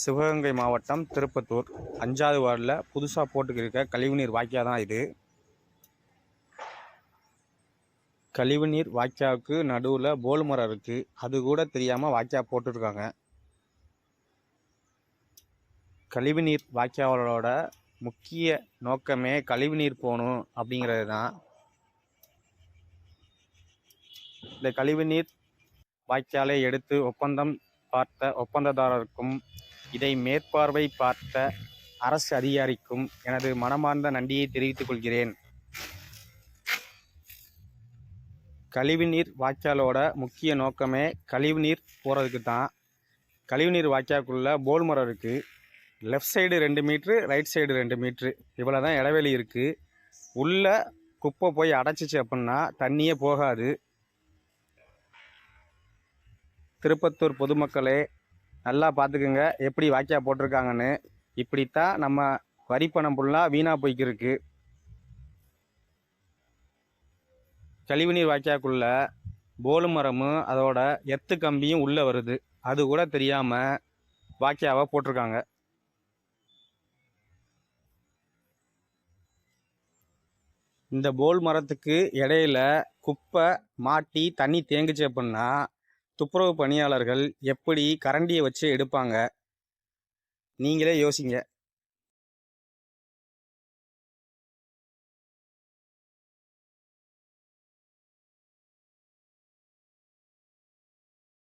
சிவகங்கை மாவட்டம் திருப்பத்தூர். அஞ்சாவது வார்டில் புதுசாக போட்டுக்கிருக்க கழிவுநீர் வாய்க்கா தான் இது. கழிவுநீர் வாய்க்காவுக்கு நடுவில் போல் மரம் இருக்குது அது கூட தெரியாமல் வாய்க்கா போட்டிருக்காங்க. கழிவுநீர் வாய்க்காலோட முக்கிய நோக்கமே கழிவுநீர் போகணும் அப்படிங்கிறது தான். இந்த கழிவுநீர் வாய்க்காலை எடுத்து ஒப்பந்தம் பார்த்த ஒப்பந்ததாரருக்கும் இதை மேற்பார்வை பார்த்த அரசு அதிகாரிக்கும் எனது மனமார்ந்த நன்றியை தெரிவித்துக் கொள்கிறேன். கழிவுநீர் வாய்க்காலோட முக்கிய நோக்கமே கழிவுநீர் போகிறதுக்கு தான். கழிவுநீர் வாய்க்காலுக்குள்ள போல் மரம் இருக்குது லெஃப்ட் சைடு ரெண்டு மீட்ரு ரைட் சைடு ரெண்டு மீட்ரு. இவ்வளோ தான் இடைவெளி இருக்குது உள்ளே குப்பை போய் அடைச்சிச்சு அப்படின்னா தண்ணியே போகாது. திருப்பத்தூர் பொதுமக்களே நல்லா பார்த்துக்குங்க. எப்படி வாய்க்கா போட்டிருக்காங்கன்னு. இப்படித்தான் நம்ம வரி பணம் ஃபுல்லாக வீணாக போய்க்கிருக்கு. கழிவுநீர் வாய்க்காக்குள்ள போலு மரமும் அதோட எத்து கம்பியும் உள்ளே வருது. அது கூட தெரியாமல் வாக்கியாவை போட்டிருக்காங்க. இந்த போல் மரத்துக்கு இடையில குப்பை மாட்டி தண்ணி தேங்குச்சு அப்படின்னா துப்புரவு பணியாளர்கள் எப்படி கரண்டியை வச்சு எடுப்பாங்க? நீங்களே யோசிங்க.